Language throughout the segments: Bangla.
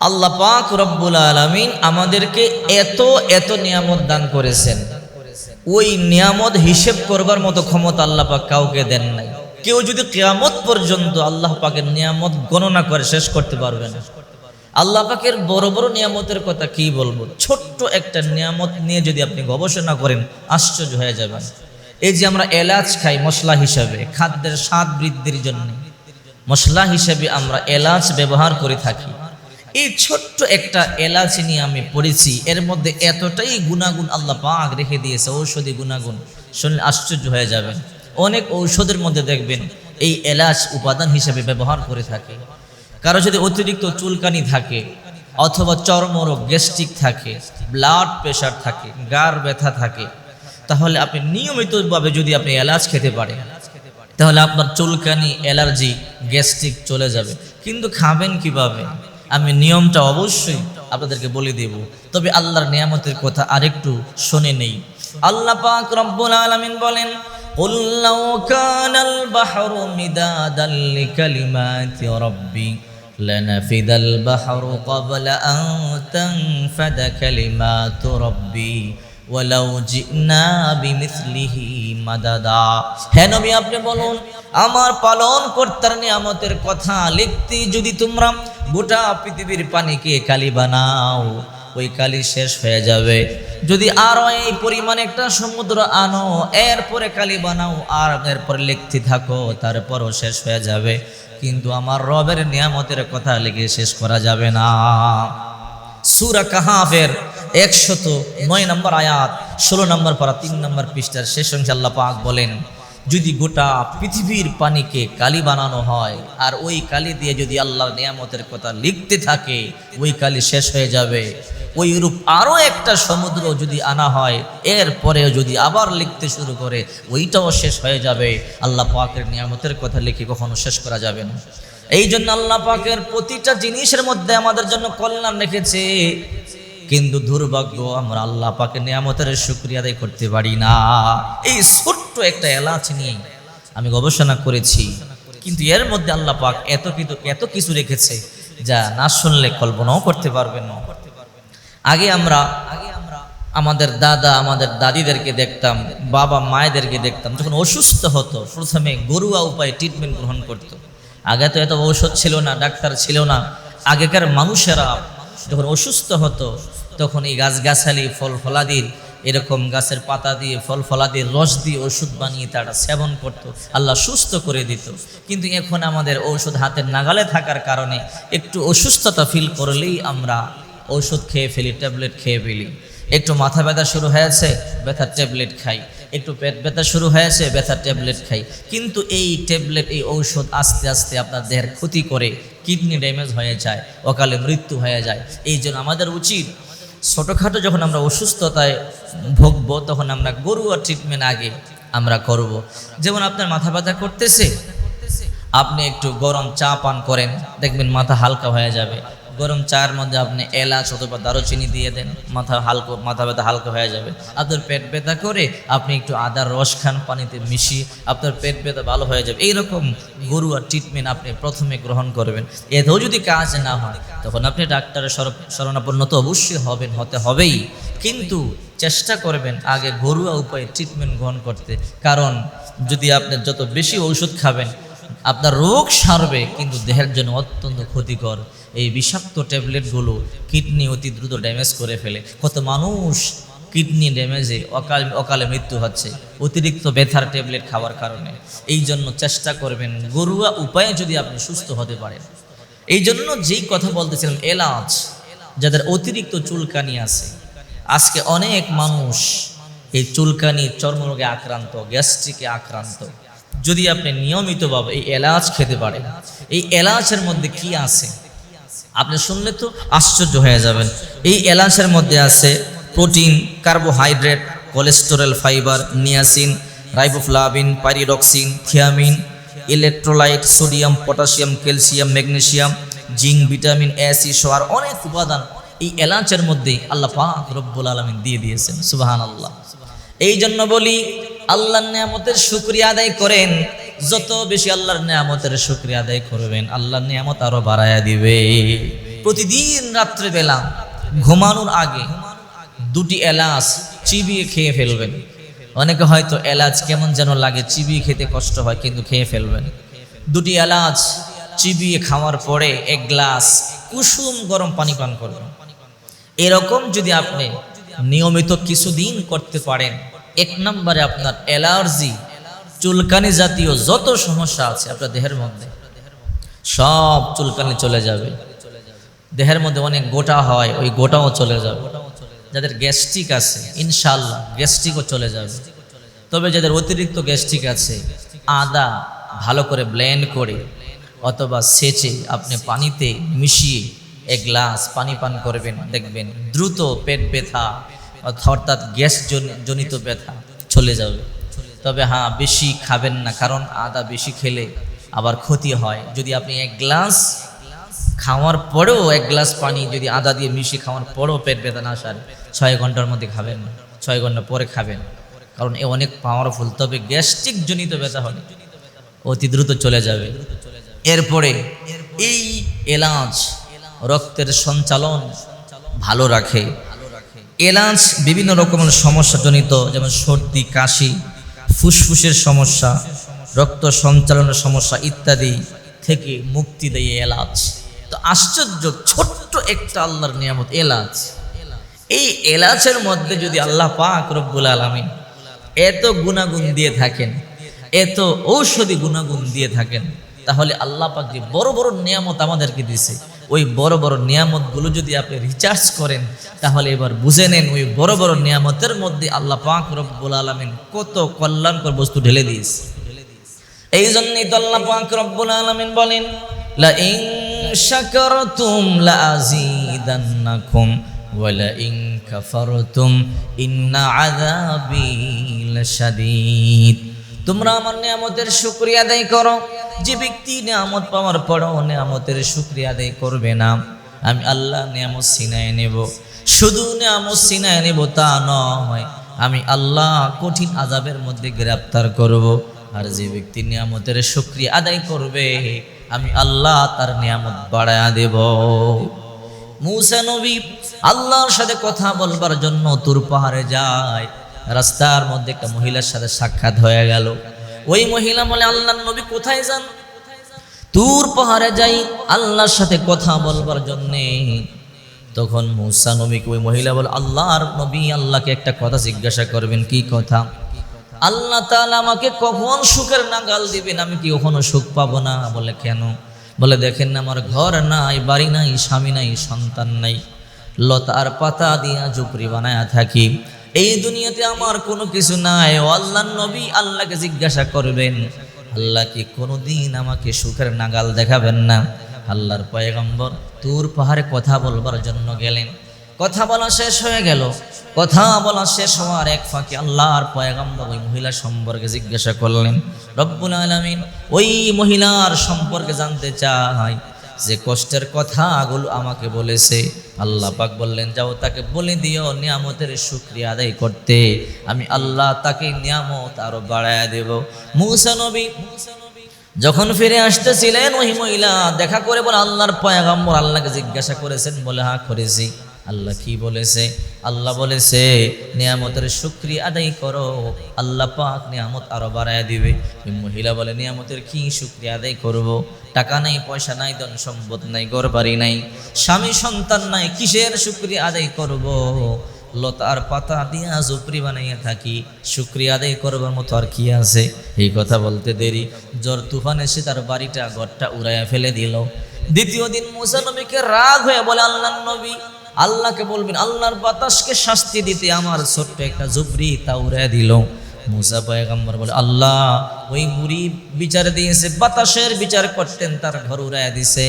আল্লাহ পাক রব্বুল আলমিন আমাদেরকে এত এত নিয়ামত দান করেছেন। ওই নিয়ামত হিসেব করবার মতো ক্ষমতা আল্লাহ পাক কাউকে দেন নাই। কেউ যদি কেয়ামত পর্যন্ত আল্লাহ পাকের নিয়ামত গণনা করে শেষ করতে পারবে না। আল্লাহ পাকের বড় বড় নিয়ামতের কথা কি বলব? ছোট্ট একটা নিয়ামত নিয়ে যদি আপনি গবেষণা করেন, আশ্চর্য হয়ে যাবেন। এই যে আমরা এলাচ খাই মশলা হিসাবে, খাদ্যের স্বাদ বৃদ্ধির জন্য। মশলা হিসেবে আমরা এলাচ ব্যবহার করে থাকি। এই ছোট্ট একটা এলাচ নিয়ে আমি পড়েছি, এর মধ্যে এতটাই গুণাগুণ আল্লাহ পাক রেখে দিয়েছে, ঔষধি গুণাগুণ। শুনলে আশ্চর্য হয়ে যাবেন। অনেক ঔষধের মধ্যে দেখবেন এই এলাচ উপাদান হিসেবে ব্যবহার করে থাকে। কারও যদি অতিরিক্ত চুলকানি থাকে, অথবা চর্মরোগ, গ্যাস্ট্রিক থাকে, ব্লাড প্রেশার থাকে, গার ব্যথা থাকে, তাহলে আপনি নিয়মিতভাবে যদি আপনি এলাচ খেতে পারেন, তাহলে আপনার চুলকানি, অ্যালার্জি, গ্যাস্ট্রিক চলে যাবে। কিন্তু খাবেন কীভাবে? আমি নিয়মটা অবশ্যই আপনাদেরকে বলে দেব তবে আল্লাহর নিয়ামতের কথা আরেকটু শুনে নেই আল্লাহ পাক রব্বুল আলামিন বলেন قل لو كان البحر مدادا لكلمات ربي لنفد البحر قبل أن تنفد كلمات ربي ওয়ালাউ জিনা বিমিসলিহি মাদাদা হ্যাঁ নবী আপনি বলুন আমার পালন কর্তার নিয়ামতের কথা লিখতে যদি তোমরা গোটা পৃথিবীর পানিকে কালি বানাও, ওই কালি শেষ হয়ে যাবে। যদি আরও এই পরিমাণে একটা সমুদ্র আনো, এরপরে কালি বানাও, আর এরপরে লিখতে থাকো, তারপরও শেষ হয়ে যাবে। কিন্তু আমার রবের নিয়ামতের কথা লিখে শেষ করা যাবে না। সুরা কাহাফের একশত নয় নম্বর আয়াত, ষোলো নম্বর পারা, তিন নম্বর পৃষ্ঠার শেষ অংশে আল্লাহ পাক বলেন যদি গোটা পৃথিবীর পানিকে কালি বানানো হয়, আর ওই কালি দিয়ে যদি আল্লাহর নিয়ামতের কথা লিখতে থাকে, ওই কালি শেষ হয়ে যাবে। ওই রূপ আরও একটা সমুদ্র যদি আনা হয়, এরপরেও যদি আবার লিখতে শুরু করে, ওইটাও শেষ হয়ে যাবে। আল্লাহ পাকের নিয়ামতের কথা লিখে কখনো শেষ করা যাবে না। এই জন্য আল্লাহ পাকের প্রতিটা জিনিসের মধ্যে আমাদের জন্য কল্যাণ রেখেছে। কিন্তু দুর্ভাগ্য, আমরা আল্লাহ পাকের নিয়ামতের শুক্রিয়া করতে পারি না। এই ছোট্ট একটা এলাচ নিয়ে আমি গবেষণা করেছি। কিন্তু এর মধ্যে আল্লাহ পাক এত কিছু এত কিছু রেখেছে যা না শুনলে কল্পনাও করতে পারবেন না। আগে আমরা আগে আমরা আমাদের দাদা, আমাদের দাদিদেরকে দেখতাম, বাবা মায়েদেরকে দেখতাম। যখন অসুস্থ হতো, প্রথমে গরুয়া উপায়ে ট্রিটমেন্ট গ্রহণ করতো। আগে তো এত ঔষধ ছিল না, ডাক্তার ছিল না। আগেকার মানুষেরা যখন অসুস্থ হতো, তখন এই গাছগাছালি ফল ফলাদির এরকম গাছের পাতা দিয়ে, ফল ফলাদির রস দিয়ে ওষুধ বানিয়ে তারা সেবন করত, আল্লাহ সুস্থ করে দিত। কিন্তু এখন আমাদের ঔষধ হাতের নাগালে থাকার কারণে একটু অসুস্থতা ফিল করলেই আমরা ঔষধ খেয়ে ফেলি, ট্যাবলেট খেয়ে ফেলি। একটু মাথা ব্যথা শুরু হয়েছে, ব্যথার ট্যাবলেট খাই। একটু পেট ব্যথা শুরু হয়েছে, ব্যথার ট্যাবলেট খাই। কিন্তু এই ট্যাবলেট, এই ঔষধ আস্তে আস্তে আপনার দেহের ক্ষতি করে, কিডনি ড্যামেজ হয়ে যায়, অকালে মৃত্যু হয়ে যায়। এই জন্য আমাদের উচিত ছোটোখাটো যখন আমরা অসুস্থতায় ভুগবো, তখন আমরা গরুয়া ট্রিটমেন্ট আগে আমরা করব। যেমন আপনার মাথা ব্যথা করতেছে, আপনি একটু গরম চা পান করেন, দেখবেন মাথা হালকা হয়ে যাবে গরম চার মধ্যে আপনি এলাচ অথবা দারুচিনি দিয়ে দেন, মাথা হালকা, মাথা ব্যথা হালকা হয়ে যাবে। আপনার পেট ব্যথা করে আপনি একটু আদার রস খান, পানিতে মিশিয়ে আপনার পেট ব্যথা ভালো হয়ে যাবে। এইরকম গরুয়ার ট্রিটমেন্ট আপনি প্রথমে গ্রহণ করবেন। এতেও যদি কাজ না হয়, তখন আপনি ডাক্তারের শর- শরণাপন্ন তো অবশ্যই হবেন, হতে হবেই। কিন্তু চেষ্টা করবেন আগে ঘরোয়া উপায়ে ট্রিটমেন্ট গ্রহণ করতে। কারণ যদি আপনি যত বেশি ওষুধ খাবেন, আপনার রোগ সারবে, কিন্তু দেহের জন্য অত্যন্ত ক্ষতিকর। এই বিষাক্ত ট্যাবলেটগুলো কিডনি অতি দ্রুত ড্যামেজ করে ফেলে। কত মানুষ কিডনি ড্যামেজে অকাল, অকালে মৃত্যু হচ্ছে অতিরিক্ত ব্যথার ট্যাবলেট খাওয়ার কারণে। এই জন্য চেষ্টা করবেন গরুয়া উপায়ে যদি আপনি সুস্থ হতে পারেন। এই জন্য যেই কথা বলতেছিলাম, এলাচ, যাদের অতিরিক্ত চুলকানি আছে। আজকে অনেক মানুষ এই চুলকানি চর্মরোগে আক্রান্ত, গ্যাস্ট্রিকে আক্রান্ত। যদি আপনি নিয়মিতভাবে এই এলাচ খেতে পারেন, এই এলাচের মধ্যে কি আছে? আপনি শুনলে তো আশ্চর্য হয়ে যাবেন। এই এলাচের মধ্যে আছে protein, carbohydrate, cholesterol fibre, niacin, riboflavin, pyridoxine, thiamine, electrolyte, sodium, potassium, calcium magnesium zinc, vitamin A, C সহ আর অনেক উপাদান এই এলাচের মধ্যে আল্লাহ পাক রব্বুল আলমিন দিয়ে দিয়েছেন। সুবাহান আল্লাহ এই জন্য বলি আল্লাহ নিয়ামতের শুক্রিয়া আদায় করেন যত বেশি আল্লাহর নিয়ামতের শুক্রিয়া আদায় করবেন, আল্লাহর নিয়ামত আরও বাড়ায়া দিবে। প্রতিদিন রাত্রেবেলা ঘুমানোর আগে দুটি এলাচ চিবিয়ে খেয়ে ফেলবেন। অনেকে হয়তো এলাচ কেমন যেন লাগে, চিবিয়ে খেতে কষ্ট হয়, কিন্তু খেয়ে ফেলবেন। দুটি এলাচ চিবিয়ে খাওয়ার পরে এক গ্লাস কুসুম গরম পানি পান করবেন। এরকম যদি আপনি নিয়মিত কিছুদিন করতে পারেন, এক নম্বরে আপনার অ্যালার্জি চুলকানি জাতীয় যত সমস্যা আছে আপনার দেহের মধ্যে, সব চুলকানি চলে যাবে। দেহের মধ্যে অনেক গোটা হয়, ওই গোটাও চলে যাবে। যাদের গ্যাস্ট্রিক আছে ইনশাল্লাহ গ্যাস্ট্রিকও চলে যাবে। তবে যাদের অতিরিক্ত গ্যাস্ট্রিক আছে, আদা ভালো করে ব্লেন্ড করে, অথবা সেচে আপনি পানিতে মিশিয়ে এক গ্লাস পানি পান করবেন, দেখবেন দ্রুত পেট ব্যথা, অর্থাৎ গ্যাস জন- জনিত ব্যথা চলে যাবে। তবে হ্যাঁ বেশি খাবেন না, কারণ আদা বেশি খেলে আবার ক্ষতি হয়। যদি আপনি এক গ্লাস খাওয়ার পরেও এক গ্লাস পানি যদি আদা দিয়ে মিশিয়ে খাওয়ার পরেও পেট ব্যথা না সারে ছয় ঘণ্টার মধ্যে খাবেন। ছয় ঘণ্টা পরে খাবেন। কারণ এ অনেক পাওয়ারফুল তবে গ্যাস্ট্রিক জনিত ব্যথা হলে অতি দ্রুত চলে যাবে। এরপরে এই এলাচ রক্তের সঞ্চালন ভালো রাখে। এলাচ বিভিন্ন রকমের সমস্যা জনিত যেমন সর্দি, কাশি ফুসফুসের সমস্যা, রক্ত সঞ্চালনের সমস্যা ইত্যাদি থেকে মুক্তি দেয় এলাচ। তো আশ্চর্য, ছোট্ট একটা আল্লাহর নিয়ামত, এলাচ। এই এলাচের মধ্যে যদি আল্লাহ পাক রব্বুল আলমিন এত গুণাগুণ দিয়ে থাকেন, এত ঔষধি গুণাগুণ দিয়ে থাকেন, তাহলে আল্লাহ পাক যে বড় বড় নিয়ামত আমাদেরকে দিছে ওই বড় বড় নিয়ামতগুলো যদি আপনি রিচার্জ করেন, তাহলে এবার বুঝে নেন ওই বড় বড় নিয়ামতের মধ্যে আল্লাহ পাক রব্বুল আলমিন কত কল্যাণকর বস্তু ঢেলে দিয়েছে। এই জন্যই তো আল্লাহ পাক রব্বুল আলামিন বলেন লা ইন শাকারতুম লা লা ইন কাফারতুম ইন্না আযাবি লাশাদীদ। তোমরা আমার নিয়ামতের শুকরিয়া আদায় করো। যে ব্যক্তি নিয়ামত পাওয়ার পরও নিয়ামতের শুক্রিয়া আদায় করবে না, আমি আল্লাহ নিয়ামত সিনায় নেব। শুধু নিয়ামত সিনায় নেব তা নয়, আমি আল্লাহ কঠিন আজাবের মধ্যে গ্রেপ্তার করব। আর যে ব্যক্তি নিয়ামতের শুক্রিয়া আদায় করবে, আমি আল্লাহ তার নিয়ামত বাড়ায়া দেব। মুসা নবী আল্লাহর সাথে কথা বলবার জন্য তুর পাহাড়ে যায়, রাস্তার মধ্যে একটা মহিলার সাথে সাক্ষাৎ হয়ে গেল। ওই মহিলা বলে আল্লাহ নবী কোথায় যান? তুর পাহাড়ে যাই, আল্লাহর সাথে কথা বলবার জন্যে। তখন মুসা নবীকে ওই মহিলা বলে, আল্লাহর নবী আল্লাহকে একটা কথা জিজ্ঞাসা করবেন। কি কথা? আল্লাহ তাআলা আমাকে কখন সুখের নাগাল দিবেন? আমি কি কখনো সুখ পাবো না? বলে, কেন? বলে, দেখেন না, আমার ঘর নাই, বাড়ি নাই, স্বামী নাই, সন্তান নাই। লতার পাতা দিয়া ঝুপড়ি বানায়া থাকি। এই দুনিয়াতে আমার কোনো কিছু নাই। আল্লাহ নবী আল্লাহকে জিজ্ঞাসা করবেন, আল্লাহ কি কোনোদিন আমাকে সুখের নাগাল দেখাবেন না? আল্লাহর পয়গম্বর তুর পাহাড়ে কথা বলবার জন্য গেলেন। কথা বলা শেষ হয়ে গেল। কথা বলা শেষ হওয়ার এক ফাঁকে আল্লাহর পয়গম্বর ওই মহিলা সম্পর্কে জিজ্ঞাসা করলেন, রব্বুল আলামিন, ওই মহিলার সম্পর্কে জানতে চাই। যে কষ্টের কথা কথাগুলো আমাকে বলেছে। আল্লাহ পাক বললেন, যাও, তাকে বলে দিও, নিয়ামতের শুক্রিয়া আদায় করতে। আমি আল্লাহ তাকে নিয়ামত আরও বাড়ায়া দেব। মুসা নবী যখন ফিরে আসতেছিলেন, ওই মহিলা দেখা করে বলে, আল্লাহর পয়াগম্বর আল্লাহকে জিজ্ঞাসা করেছেন বলে হা করেছি। আল্লাহ কি বলেছে? আল্লাহ বলেছে, নিয়ামতের শুক্রিয়া আদায় করো। আল্লাহ পাক নিয়ামত আরও বাড়ায় দিবে। মহিলা বলে, নিয়ামতের কি শুক্রিয়া আদায় করব? টাকা নাই, পয়সা নাই, ধন সম্পদ নাই ঘর বাড়ি নাই। স্বামী সন্তান নাই, কিসের শুক্রিয়া আদায় করব? লতার পাতা দিয়া জুপরি বানাইয়া থাকি, শুক্রিয়া আদায় করবার মতো আর কি আছে? এই কথা বলতে দেরি। জ্বর তুফান এসে তার বাড়িটা, ঘরটা উড়াইয়া ফেলে দিল। দ্বিতীয় দিন মুসা নবীকে রাগ হয়ে বলে আল্লাহ নবী আল্লাহকে বলবেন, আল্লাহর বাতাসকে শাস্তি দিতে আমার ছোট্ট একটা জুবরি তা উড়াইয়া দিল। মুসা পয়গম্বর বলে, আল্লাহ, ওই মুড়ি বিচার দিয়েছে, বাতাসের বিচার করতেন, তার ঘর উড়াইয়া দিছে।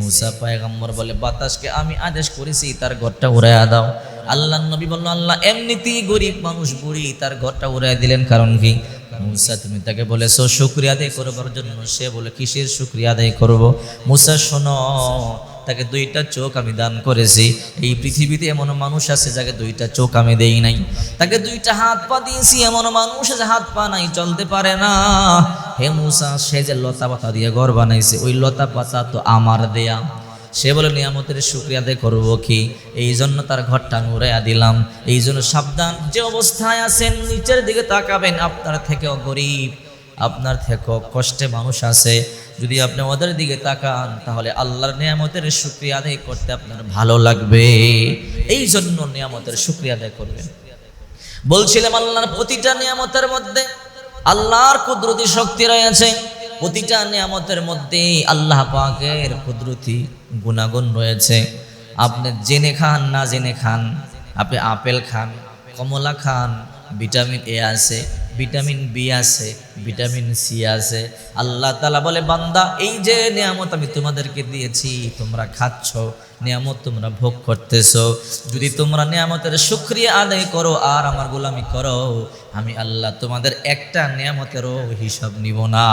মুসা পয়গম্বর বলে, বাতাসকে আমি আদেশ করেছি, তার ঘরটা উড়াইয়া দাও। আল্লাহ নবী বলল, আল্লাহ, এমনিতেই গরিব মানুষ, বুড়ি, তার ঘরটা উড়াইয়া দিলেন, কারণ কি? মুসা, তুমি তাকে বলেছ, শুক্রিয়া আদায় করবার জন্য। সে বলে, কিসের শুক্রিয়া আদায় করব? মুসা, শোনো তাকে দুইটা চোখ আমি দান করেছি। এই পৃথিবীতে এমন মানুষ আছে যাকে দুইটা চোখ আমি দেই নাই। তাকে দুইটা হাত পা দিয়েছি, এমন মানুষ আছে হাত পা নাই, চলতে পারে না। হে মুসা, সে যে লতা পাতা দিয়ে ঘর বানাইছে, ওই লতা পাতা তো আমার দেয়া। সে বলে, নিয়ামতের শুক্রিয়া আদায় করব কি? এই জন্য তার ঘরটা উড়াইয়া দিলাম। এই জন্য সাবধান, যে অবস্থায় আছেন, নিচের দিকে তাকাবেন, আপনার থেকেও গরিব, আপনার থেকেও কষ্টে মানুষ আছে। যদি আপনি ওদের দিকে তাকান, তাহলে আল্লাহর নিয়ামতের শুক্রিয়া আদায় করতে আপনার ভালো লাগবে। এই জন্য নিয়ামতের শুক্রিয়া আদায় করবেন। বলছিলাম আল্লাহর প্রতিটা নিয়ামতের মধ্যে আল্লাহর কুদরতি শক্তি রয়েছে। প্রতিটা নিয়ামতের মধ্যে আল্লাহ পাকের কুদরতি গুণাগুণ রয়েছে। আপনি জেনে খান, না জেনে খান, আপনি apple Khan, Kamala Khan, vitamin A আছে। ভিটামিন বি আছে, ভিটামিন সি আছে। আল্লাহ তালা বলে, বান্দা, এই যে নিয়ামত আমি তোমাদেরকে দিয়েছি, তোমরা খাচ্ছ, নিয়ামত তোমরা ভোগ করতেছ। যদি তোমরা নিয়ামতের শুক্রিয়া আদায় করো আর আমার গোলামি করো, আমি আল্লাহ তোমাদের একটা নিয়ামতেরও হিসাব নিব না।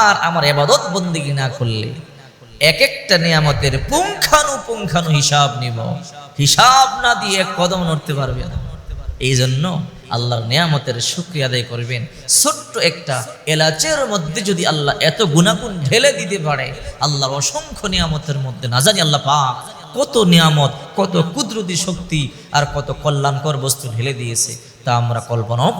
আর আমার এবাদত বন্দিগি না করলে এক একটা নিয়ামতের পুঙ্খানুপুঙ্খানু হিসাব নিব। হিসাব না দিয়ে কদম নড়তে পারবে এই জন্য আল্লাহর নিয়ামতের শুক্রিয়া আদায় করবেন। ছোট্ট একটা এলাচের মধ্যে যদি আল্লাহ এত গুণাগুণ ঢেলে দিতে পারে, আল্লাহর অসংখ্য নিয়ামতের মধ্যে, না জানি আল্লাহ পা কত নিয়ামত, কত কুদরতি শক্তি আর কত কল্যাণকর বস্তু ঢেলে দিয়েছে, তা আমরা কল্পনাও